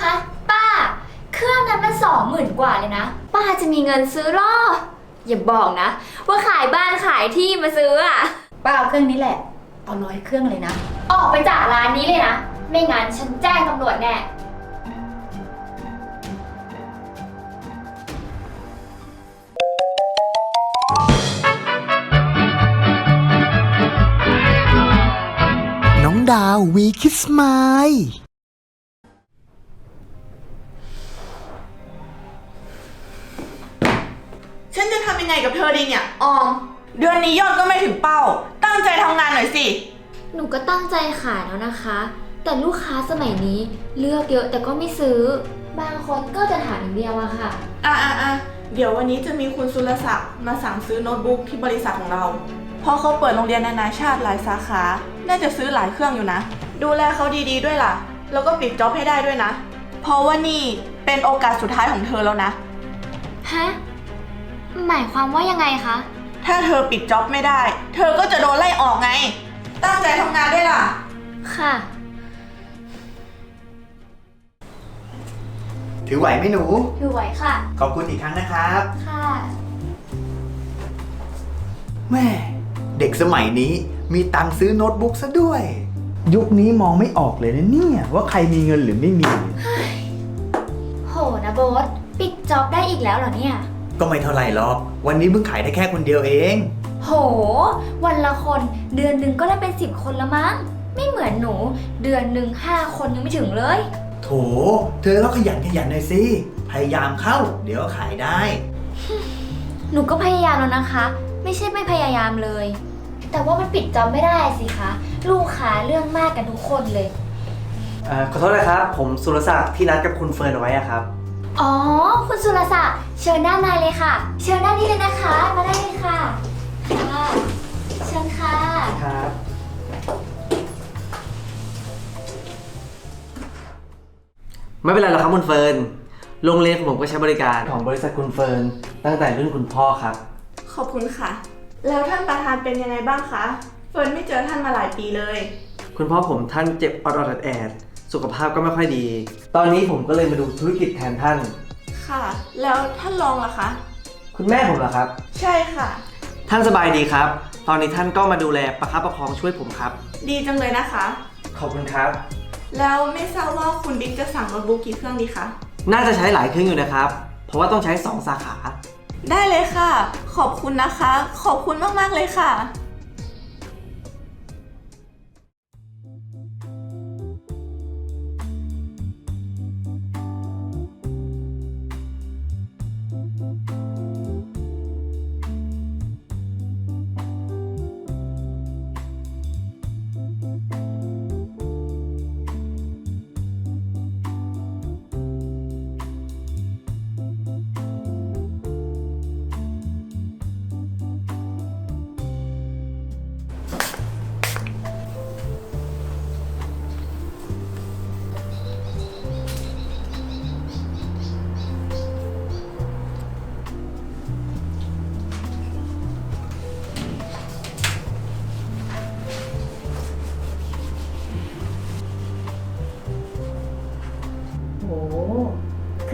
ฮะป้า เครื่องนั้นมันสองหมื่นกว่าเลยนะ ป้าจะมีเงินซื้อหรอ อย่าบอกนะ ว่าขายบ้านขายที่มาซื้ออะป้าเอาเครื่องนี้แหละ เอาร้อยเครื่องเลยนะ ออกไปจากร้านนี้เลยนะ ไม่งั้นฉันแจ้งตำรวจแน่ น้องดาววีคิสไมล์ ฉันจะทำยังไงกับเธอดีเนี่ย ออม เดือนนี้ยอดก็ไม่ถึงเป้า ตั้งใจทำงานหน่อยสิ หนูก็ตั้งใจขายแล้วนะคะ แต่ลูกค้าสมัยนี้เลือกเยอะแต่ก็ไม่ซื้อ บางคนก็จะถามอย่างเดียวอะค่ะ อะอะอะเดี๋ยววันนี้จะมีคุณสุรศักดิ์มาสั่งซื้อโน้ตบุ๊กที่บริษัทของเรา เพราะเขาเปิดโรงเรียนนานาชาติหลายสาขา น่าจะซื้อหลายเครื่องอยู่นะ ดูแลเขาดีๆด้วยล่ะ แล้วก็ปิดจ็อบให้ได้ด้วยนะ เพราะว่านี่เป็นโอกาสสุดท้ายของเธอแล้วนะ ฮะ หมายความว่ายังไงคะ ถ้าเธอปิดจ็อบไม่ได้ เธอก็จะโดนไล่ออกไง ตั้งใจทำงานด้วยล่ะ ค่ะ ถือไหวไหมหนูถือไหวค่ะ ขอบคุณอีกครั้งนะครับ ค่ะ แม่ เด็กสมัยนี้มีตังค์ซื้อโน้ตบุ๊กซะด้วย ยุคนี้มองไม่ออกเลยนะเนี่ยว่าใครมีเงินหรือไม่มี โหนะโบ๊ทปิดจ็อบได้อีกแล้วเหรอเนี่ย ก็ไม่เท่าไหร่หรอก วันนี้เพิ่งขายได้แค่คนเดียวเอง โห วันละคนเดือนหนึ่งก็ได้เป็นสิบคนละมั้ง ไม่เหมือนหนู เดือนหนึ่งห้าคนยังไม่ถึงเลย โถ เธอก็ขยันขยันหน่อยสิ พยายามเข้า เดี๋ยวก็ขายได้ หนูก็พยายามแล้วนะคะ ไม่ใช่ไม่พยายามเลย แต่ว่ามันปิดจ็อบไม่ได้สิคะ ลูกค้าเรื่องมากกันทุกคนเลย เอ่อขอโทษนะครับ ผมสุรศักดิ์ที่นัดกับคุณเฟิร์นเอาไว้อะครับ อ๋อ คุณสุรศักดิ์เชิญด้านในเลยค่ะ เชิญด้านนี้เลยนะคะ มาได้เลยค่ะ ค่ะ เชิญค่ะ ครับ ไม่เป็นไรหรอกครับคุณเฟิร์น โรงเรียนของผมก็ใช้บริการของบริษัทคุณเฟิร์นตั้งแต่รุ่นคุณพ่อครับ ขอบคุณค่ะ แล้วท่านประธานเป็นยังไงบ้างคะ เฟิร์นไม่เจอท่านมาหลายปีเลย คุณพ่อผมท่านเจ็บออดอดแอดๆ สุขภาพก็ไม่ค่อยดี ตอนนี้ผมก็เลยมาดูธุรกิจแทนท่าน ค่ะ แล้วท่านรองล่ะคะ คุณแม่ผมเหรอครับ ใช่ค่ะ ท่านสบายดีครับ ตอนนี้ท่านก็มาดูแลประคับประคองช่วยผมครับ ดีจังเลยนะคะ ขอบคุณครับ แล้วไม่ทราบว่าคุณบิ๊กจะสั่งโน้ตบุ๊กกี่เครื่องดีคะน่าจะใช้หลายเครื่องอยู่นะครับ เพราะว่าต้องใช้ 2 สาขา ได้เลยค่ะ ขอบคุณนะคะ ขอบคุณมากๆเลยค่ะ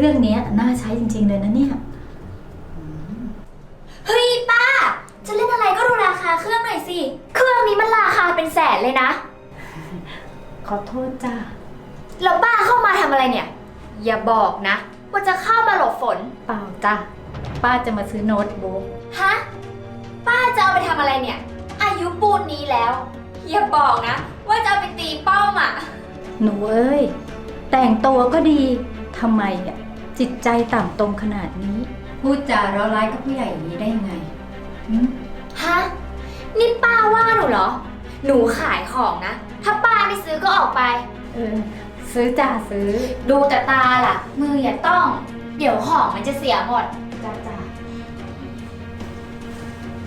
รื่องเนี้ยน่าใช้จริง ๆ เลยนะเนี่ย เฮ้ยป้า จะเล่นอะไรก็ดูราคาเครื่องหน่อยสิ เครื่องนี้มันราคาเป็นแสนเลยนะ ขอโทษจ้าแล้วป้าเข้ามาทำอะไรเนี่ย อย่าบอกนะ ว่าจะเข้ามาหลบฝน เปล่าจ้าป้าจะมาซื้อโน้ตบุ๊กฮะ ป้าจะเอาไปทำอะไรเนี่ย อายุปูนนี้แล้ว อย่าบอกนะ ว่าจะเอาไปตีเป้าอะ หนูเอ้ย แต่งตัวก็ดีทำไมอะ จิตใจต่ำตรงขนาดนี้ พูดจาร้าร้ายกับผู้ใหญ่อย่างนี้ได้ยังไงหึฮะ นี่ป้าว่าหนูเหรอ หนูขายของนะ ถ้าป้าไม่ซื้อก็ออกไป เออ ซื้อจ้าซื้อ ดูแต่ตาล่ะ มืออย่าต้อง เดี๋ยวของมันจะเสียหมดจ้าจ้า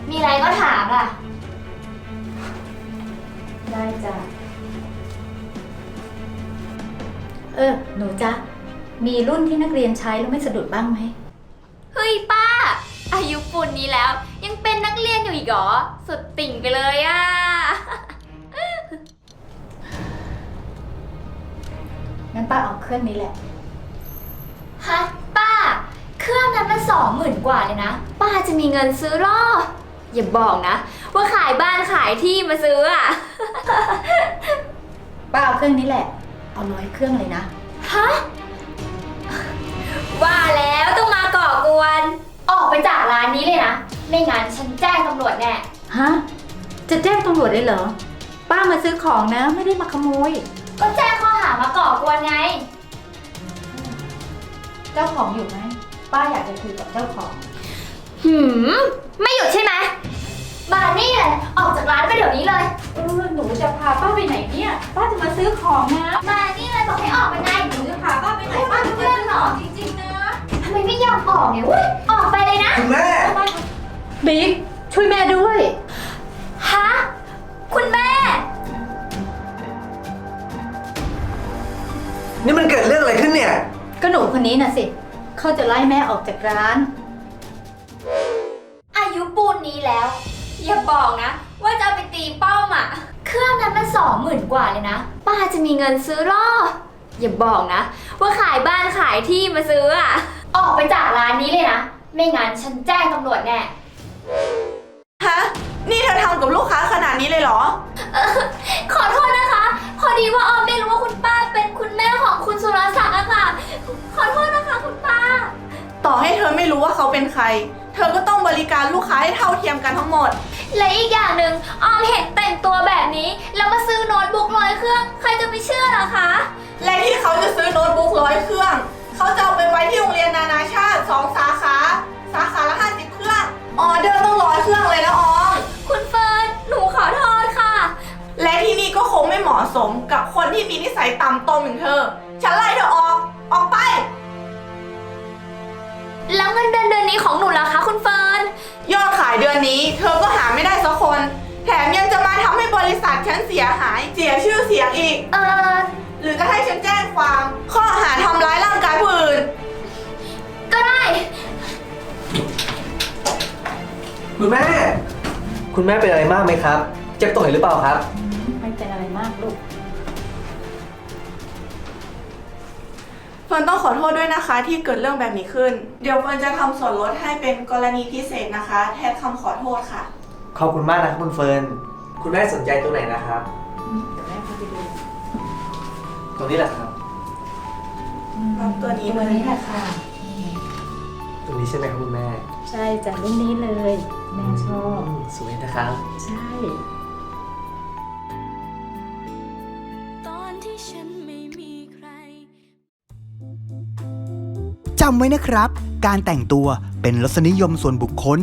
มีอะไรก็ถามล่ะ ได้จ้า เออ หนูจ้า มีรุ่นที่นักเรียนใช้แล้วไม่สะดุดบ้างไหม เฮ้ยป้า อายุปูนนี้แล้ว ยังเป็นนักเรียนอยู่อีกเหรอ สุดติ่งไปเลยอะ งั้นป้าเอาเครื่องนี้แหละ ฮะป้า เครื่องนั้นมันสองหมื่นกว่าเลยนะ ป้าจะมีเงินซื้อหรอ อย่าบอกนะ ว่าขายบ้านขายที่มาซื้ออะ ป้าเอาเครื่องนี้แหละ เอาร้อยเครื่องเลยนะฮะ ว่าแล้วต้องมาก่อกวน ออกไปจากร้านนี้เลยนะ ไม่งั้นฉันแจ้งตำรวจแน่ ฮะ จะแจ้งตำรวจได้เหรอ ป้ามาซื้อของนะ ไม่ได้มาขโมย ก็แจ้งข้อหามาก่อกวนไง เจ้าของอยู่ไหม ป้าอยากจะคุยกับเจ้าของ หืม ไม่หยุดใช่ไหม มานี่เลยออกจากร้านไปเดี๋ยวนี้เลย เออหนูจะพาป้าไปไหนเนี่ย ป้าจะมาซื้อของนะมานี่เลยบอกให้ออกไปไงหนูจะพาป้าไปไหนป้าจะเพื่อนเหรอจริงๆนะทำไมไม่ยอมออกเนี่ยเว้ยออกไปเลยนะคุณแม่ บิ๊กช่วยแม่ด้วยฮะคุณแม่ นี่มันเกิดเรื่องอะไรขึ้นเนี่ย ก็หนูคนนี้น่ะสิ เขาจะไล่แม่ออกจากร้าน อายุปูนนี้แล้ว อย่าบอกนะ ว่าจะเอาไปตีเป้าหมาเครื่องนั้นมันสองหมื่นกว่าเลยนะ ป้าจะมีเงินซื้อหรออย่าบอกนะ ว่าขายบ้านขายที่มาซื้ออะออกไปจากร้านนี้เลยนะ ไม่งั้นฉันแจ้งตำรวจแน่ ฮะ นี่เธอทำกับลูกค้าขนาดนี้เลยเหรอ ขอโทษนะคะ พอดีว่าออมไม่รู้ว่าคุณป้าเป็นคุณแม่ของคุณสุรศักดิ์อะค่ะ ขอโทษนะคะคุณป้า ต่อให้เธอไม่รู้ว่าเขาเป็นใคร เธอก็ต้องบริการลูกค้าให้เท่าเทียมกันทั้งหมด และอีกอย่างหนึ่งออมเห็นแต่งตัวแบบนี้ แล้วมาซื้อโน้ตบุ๊กร้อยเครื่อง ใครจะไปเชื่อล่ะคะ และที่เขาจะซื้อโน้ตบุ๊กร้อยเครื่อง เขาจะเอาไปไว้ที่โรงเรียนนานาชาติสองสาขา สาขาละห้าสิบเครื่องออเดอร์ต้องร้อยเครื่องเลยนะออม คุณเฟิร์นหนูขอโทษค่ะ และที่นี่ก็คงไม่เหมาะสมกับคนที่มีนิสัยต่ำตมอย่างเธอ ฉันไล่เธอออก ออกไป แล้วเงินเดือนเดือนนี้ของหนูล่ะคะ คุณเฟิร์น สียชื่อเสียงอีก เออ หรือจะให้ฉันแจ้งความ ข้อหาทำร้ายร่างกายผู้อื่น ก็ได้ คุณแม่ คุณแม่เป็นอะไรมากไหมครับ เจ็บตรงไหนหรือเปล่าครับ ไม่เป็นอะไรมากลูก เฟิร์นต้องขอโทษด้วยนะคะที่เกิดเรื่องแบบนี้ขึ้น เดี๋ยวเฟิร์นจะทำส่วนลดให้เป็นกรณีพิเศษนะคะ แทนคำขอโทษค่ะ ขอบคุณมากนะครับคุณเฟิร์น คุณแม่สนใจตรงไหนนะครับ ตรงนี้แหละครับเอาตัวนี้ตัเลวยนี้แหละค่ะตรงนี้ใช่ไหมครับคุณแม่ใช่จากรุ่นนี้เลย แม่ชอบมสวยนะครับ ใช่ ตอนที่ฉันไม่มีใคร จำไว้นะครับ การแต่งตัวเป็นรสนิยมส่วนบุคคล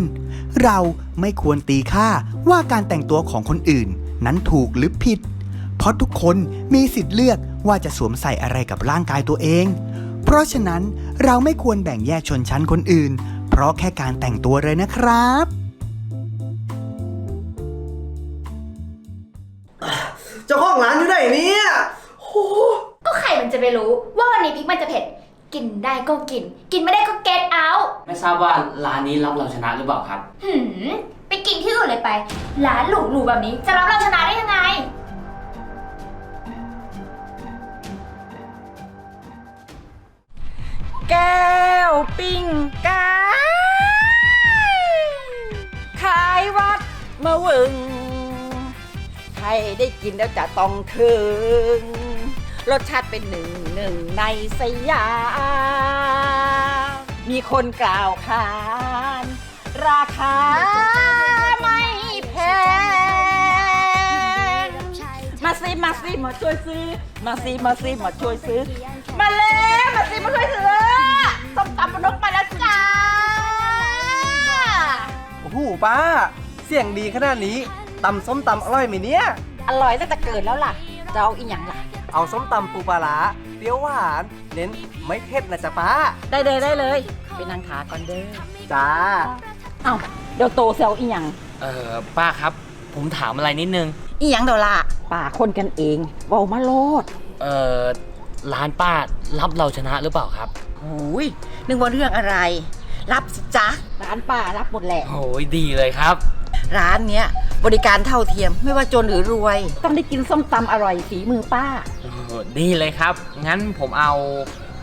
เราไม่ควรตีค่าว่าการแต่งตัวของคนอื่น นั้นถูกหรือผิด เพราะทุกคนมีสิทธิ์เลือกว่าจะสวมใส่อะไรกับร่างกายตัวเอง เพราะฉะนั้นเราไม่ควรแบ่งแยกชนชั้นคนอื่น เพราะแค่การแต่งตัวเลยนะครับ เจ้าของร้านอยู่ไหนเนี่ยก็ใครมันจะไปรู้ว่าวันนี้พริกมันจะเผ็ด กินได้ก็กิน กินไม่ได้ก็ get out ไม่ทราบว่าร้านนี้รับเราชนะหรือเปล่าครับ หืมไปกินที่อื่นเลยไป ร้านหรูๆแบบนี้จะรับเราชนะได้ยังไง แก้วปิ้งกายขายวัดมาหวึง ใครได้กินแล้วจะต้องถึง รสชาติเป็นหนึ่งหนึ่งในสยาม มีคนกล่าวขาน ราคาไม่แพง มาสิมาสิมาช่วยซื้อ มาสิมาสิมาช่วยซื้อ มาเลยมาสิมาช่วยซื้อ ส้มตำปนกมาแล้วจ้า โอ้โหป้า เสียงดีขนาดนี้ตำส้มตำอร่อยไหมเนี่ย อร่อยตั้งแต่เกิดแล้วล่ะ จะเอาอีกอย่างล่ะ เอาส้มตำปูปลาร้าเปรี้ยวหวาน เน้นไม่เผ็ดนะจ๊ะป้า ได้เลยได้เลยไปนั่งขาก่อนเด้อจ้า เอ้าเดี๋ยวโตเซลอีกอย่างเออป้าครับ ผมถามอะไรนิดนึง อีกอย่างเดี๋ยวล่ะป่าคนกันเองเบามาโลด เออร้านป้ารับเราชนะหรือเปล่าครับ หูยนึกว่าเรื่องอะไร รับสิจ๊ะร้านป้ารับหมดแหละโอ้ยดีเลยครับ ร้านเนี้ยบริการเท่าเทียมไม่ว่าจนหรือรวย ต้องได้กินส้มตำอร่อยฝีมือป้า โอ้ดีเลยครับ งั้นผมเอา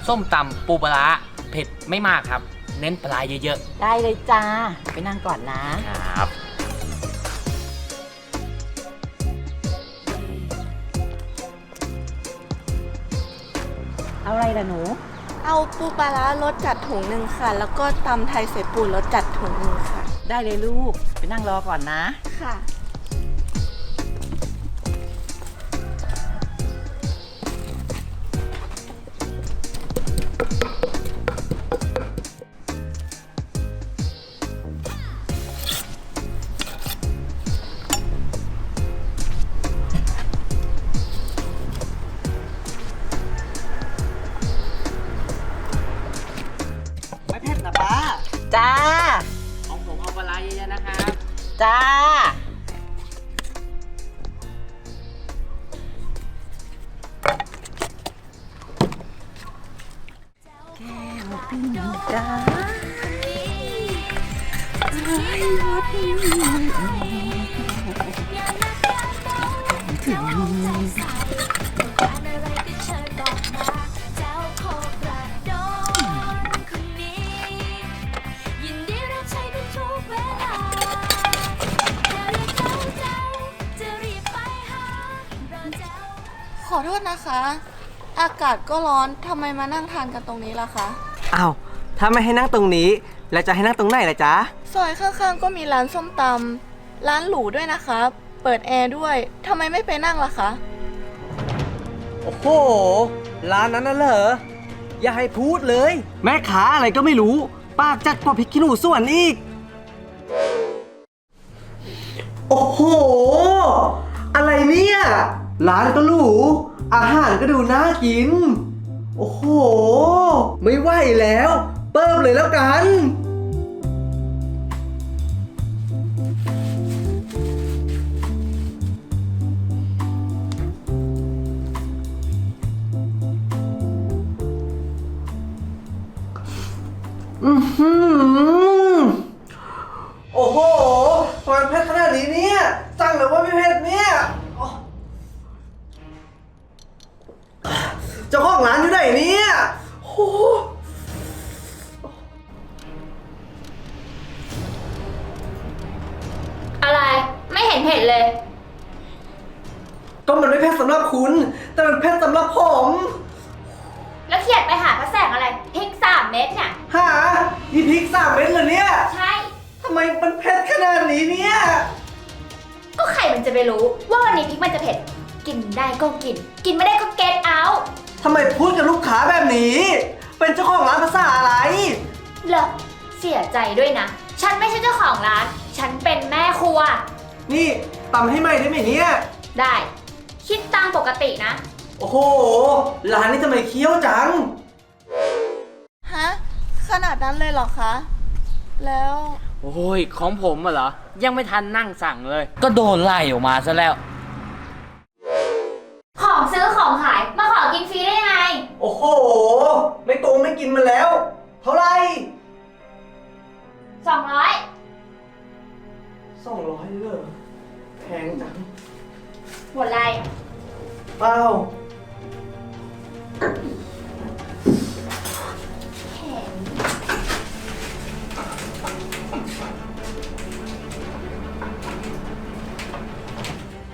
ส้มตำปูปลาร้าเผ็ดไม่มากครับ เน้นปลาเยอะได้เลยจ้า ไปนั่งก่อนนะ ๆ ครับ เอาอะไรล่ะหนู เอาปูปลาร้ารสจัดถุงหนึ่งค่ะ แล้วก็ตำไทยใส่ปูนรสจัดถุงหนึ่งค่ะ ได้เลยลูก ไปนั่งรอก่อนนะ ค่ะ อเจ้าขอโทษนะคะ อากาศก็ร้อนทำไมมานั่งทานกันตรงนี้ล่ะคะ อ้าวถ้าไม่ให้นั่งตรงนี้ แล้วจะให้นั่งตรงไหนล่ะจ๊ะ ซอยข้างๆก็มีร้านส้มตำร้านหรูด้วยนะคะเปิดแอร์ด้วยทำไมไม่ไปนั่งล่ะคะ โอ้โห ร้านนั้นน่ะเหรอ อย่าให้พูดเลย แม่ค้าอะไรก็ไม่รู้ ปากจัดกว่าพริกขี้หนูส่วนอีก โอ้โห อะไรเนี่ย ร้านก็หรู อาหารก็ดูน่ากิน โอ้โห ไม่ไหวแล้วเปิมเลยแล้วกัน อือหือโอ้โหทำไมเผ็ดขนาดนี้เนี่ย สั่งหรือว่าไม่เผ็ดเนี่ย จ้าของร้านอยู่ไหนเนี่ยโอ้โหอะไรไม่เห็นเผ็ดเลย ก็มันไม่เผ็ดสำหรับคุณ แต่มันเผ็ดสำหรับผมแล้วเขียดไปหาพระแสงอะไรพริกสามเม็ดเนี่ยหาอีพริกสามเม็ดเหรอเนี่ยใช่ ทำไมมันเผ็ดขนาดนี้เนี่ย ก็ใครมันจะไปรู้ ว่าวันนี้พริกมันจะเผ็ด กินได้ก็กิน กินไม่ได้ก็เก็ตเอา ทำไมพูดกับลูกค้าแบบนี้ เป็นเจ้าของร้านภาษาอะไร เหรอเสียใจด้วยนะ ฉันไม่ใช่เจ้าของร้าน ฉันเป็นแม่ครัว นี่ตำให้ใหม่ได้ไหมเนี่ย ได้ คิดตามปกตินะ โอ้โห ร้านนี้ทำไมเคี้ยวจัง ฮะ ขนาดนั้นเลยเหรอคะ แล้ว โอ้ย ของผมอะเหรอ ยังไม่ทันนั่งสั่งเลย ก็โดนไล่ออกมาซะแล้ว อ้โห ไม่โกงไม่กินมาแล้ว เท่าไหร่200สองร้อยเลยแพงจังหมดไรเปล่า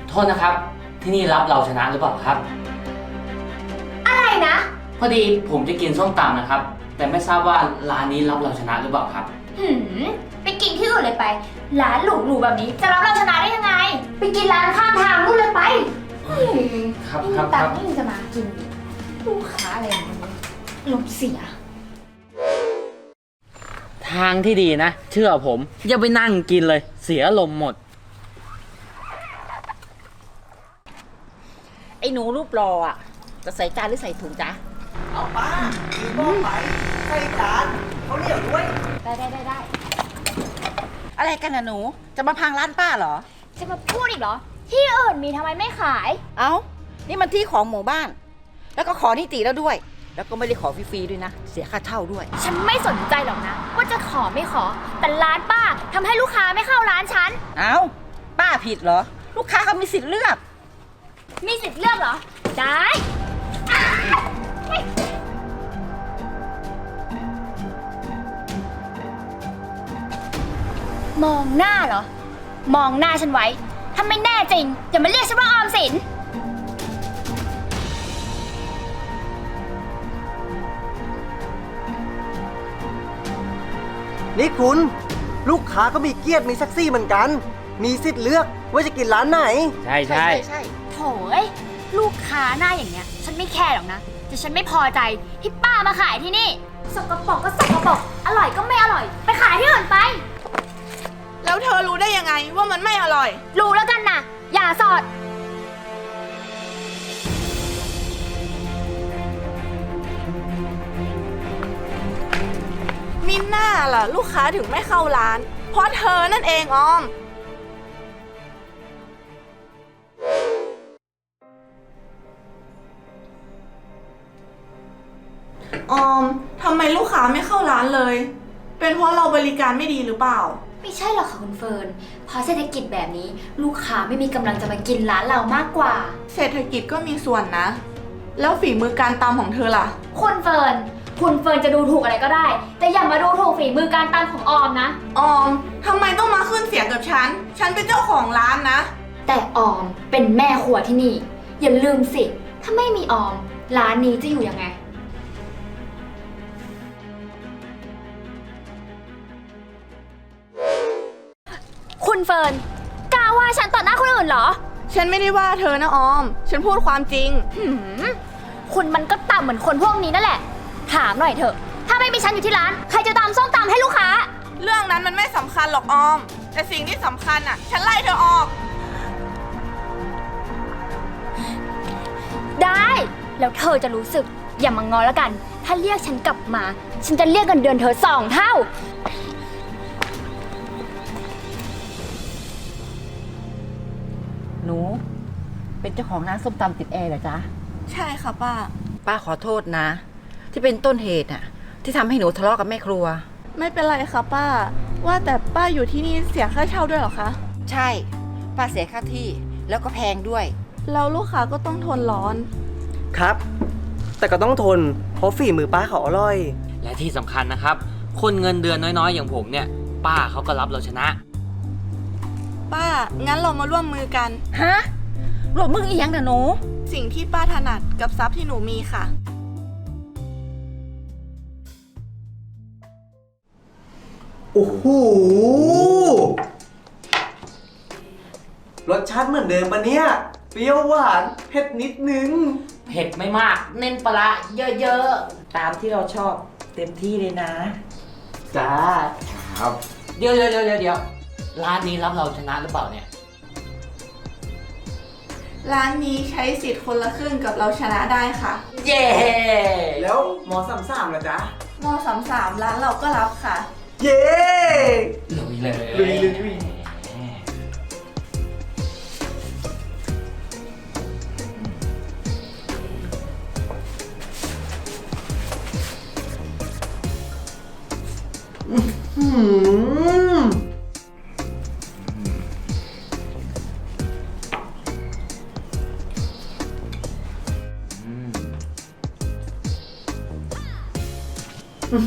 โทษนะครับ ที่นี่รับเราชนะหรือเปล่าครับ อะไรนะ พอดีผมจะกินส้มตำนะครับ แต่ไม่ทราบว่าร้านนี้รับเราชนะหรือเปล่าครับ หืมไปกินที่อื่นเลยไป ร้านหรูๆแบบนี้จะรับเราชนะได้ยังไง ไปกินร้านข้างทางนู่นเลยไปหืมครับไม่ครัมีบตังครับ ค์ไม่มีจะมากินลูกค้าอะไรอย่างนี้ลมเสีย ทางที่ดีนะ เชื่อผม อย่าไปนั่งกินเลย เสียลมณ์หมด ไอ้หนูรูปรออะ จะใส่จานหรือใส่ถุงจ๊ะ เอาป้าถือหม้อไปใส่จานเขาวเหนียวด้วยได้ได้ได้ได้อะไรกันนะหนู จะมาพังร้านป้าเหรอ จะมาพูดอีกเหรอ ที่อื่นมีทำไมไม่ขาย เอ้า นี่มันที่ของหมู่บ้าน แล้วก็ขอนิติแล้วด้วย แล้วก็ไม่ได้ขอฟรีๆด้วยนะ เสียค่าเช่าด้วย ฉันไม่สนใจหรอกนะ ว่าจะขอไม่ขอ แต่ร้านป้าทำให้ลูกค้าไม่เข้าร้านฉัน เอ้า ป้าผิดเหรอ ลูกค้าเขามีสิทธิ์เลือก มีสิทธิ์เลือกเหรอ ได้ มองหน้าเหรอ มองหน้าฉันไว้ถ้าไม่แน่จริง อย่ามาเรียกฉันว่าออมสิน นี่คุณ ลูกค้าก็มีเกียรติมีเซ็กซี่เหมือนกัน มีสิทธิ์เลือกว่าจะกินร้านไหน ใช่ใช่โถเอ้ยลูกค้าหน้าอย่างเนี้ย ฉันไม่แคร์หรอกนะ แต่ฉันไม่พอใจที่ป้ามาขายที่นี่ สกปรกก็สกปรกอร่อยก็ไม่อร่อย ไปขายที่อื่นไป แล้วเธอรู้ได้ยังไงว่ามันไม่อร่อย รู้แล้วกันนะอย่าสอด มินน่าล่ะ ลูกค้าถึงไม่เข้าร้าน เพราะเธอนั่นเองออม ออมทำไมลูกค้าไม่เข้าร้านเลย เป็นเพราะเราบริการไม่ดีหรือเปล่า ไม่ใช่หรอกค่ะคุณเฟิร์นเพราะเศรษฐกิจแบบนี้ลูกค้าไม่มีกำลังจะมากินร้านเรามากกว่า เศรษฐกิจก็มีส่วนนะ แล้วฝีมือการตำของเธอล่ะ คุณเฟิร์นคุณเฟิร์นจะดูถูกอะไรก็ได้ แต่อย่ามาดูถูกฝีมือการตำของออมนะ ออมทำไมต้องมาขึ้นเสียงกับฉัน ฉันเป็นเจ้าของร้านนะ แต่ออมเป็นแม่ครัวที่นี่ อย่าลืมสิ ถ้าไม่มีออม ร้านนี้จะอยู่ยังไง คุณเฟิร์นกล้าว่าฉันต่อหน้าคนอื่นเหรอ ฉันไม่ได้ว่าเธอนะออม ฉันพูดความจริง หืมคุณมันก็ต่ำเหมือนคนพวกนี้นั่นแหละ ถามหน่อยเถอะ ถ้าไม่มีฉันอยู่ที่ร้าน ใครจะตามส้มตำให้ลูกค้า เรื่องนั้นมันไม่สำคัญหรอกออม แต่สิ่งที่สำคัญอะ ฉันไล่เธอออก ได้ แล้วเธอจะรู้สึก อย่ามางอแล้วกัน ถ้าเรียกฉันกลับมา ฉันจะเรียกเงินเดือนเธอสองเท่า เป็นเจ้าของร้านส้มตำติดแอร์เหรอจ๊ะ ใช่ค่ะป้า ป้าขอโทษนะ ที่เป็นต้นเหตุอะที่ทำให้หนูทะเลาะกับแม่ครัว ไม่เป็นไรค่ะป้า ว่าแต่ป้าอยู่ที่นี่เสียค่าเช่าด้วยเหรอคะ ใช่ ป้าเสียค่าที่แล้วก็แพงด้วยแล้วลูกค้าก็ต้องทนร้อน ครับ แต่ก็ต้องทน เพราะฝีมือป้าเขาอร่อย และที่สำคัญนะครับ คนเงินเดือนน้อยๆ อย่างผมเนี่ย ป้าเขาก็รับเราชนะ ป้า งั้นเรามาร่วมมือกัน ฮะ รวมมึงอีหยังนะหนู สิ่งที่ป้าถนัดกับทรัพย์ที่หนูมีค่ะ โอ้โห รสชาติเหมือนเดิมปะเนี่ย เปรี้ยวหวานเผ็ดนิดนึง เผ็ดไม่มาก เน้นปลาร้าเยอะตามที่เราชอบเต็มที่เลยนะ จ้าๆครับ เดี๋ยวเดี๋ยวเดี๋ยวเดี๋ยวร้านนี้รับเราชนะหรือเปล่าเนี่ย ร้านนี้ใช้สิทธิ์คนละครึ่งกับเราชนะได้ค่ะเย้แล้วหมอสามสามล่ะจ๊ะ มสามสามร้านเราก็รับค่ะ เย้ลุยเลยลุยเลยลุยอืม อื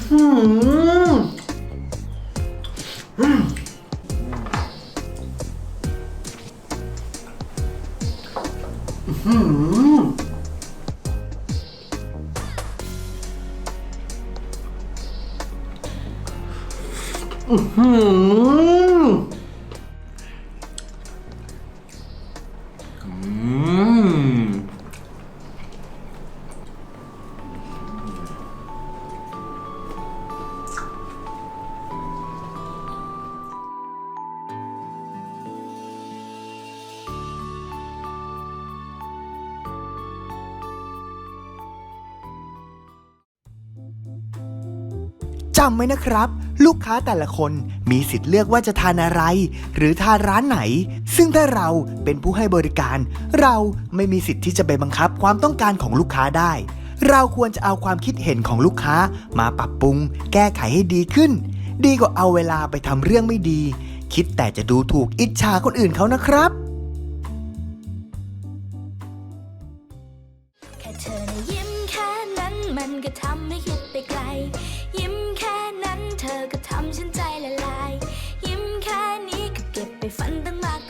จำไว้นะครับ ลูกค้าแต่ละคนมีสิทธิ์เลือกว่าจะทานอะไร หรือทานร้านไหน ซึ่งถ้าเราเป็นผู้ให้บริการ เราไม่มีสิทธิ์ที่จะไปบังคับความต้องการของลูกค้าได้ เราควรจะเอาความคิดเห็นของลูกค้ามาปรับปรุง แก้ไขให้ดีขึ้น ดีกว่าเอาเวลาไปทำเรื่องไม่ดี คิดแต่จะดูถูกอิจฉาคนอื่นเขานะครับแค่เธอนะยิ้มแค่นั้นมันก็ทำให้คิดไปไกลยิ้ม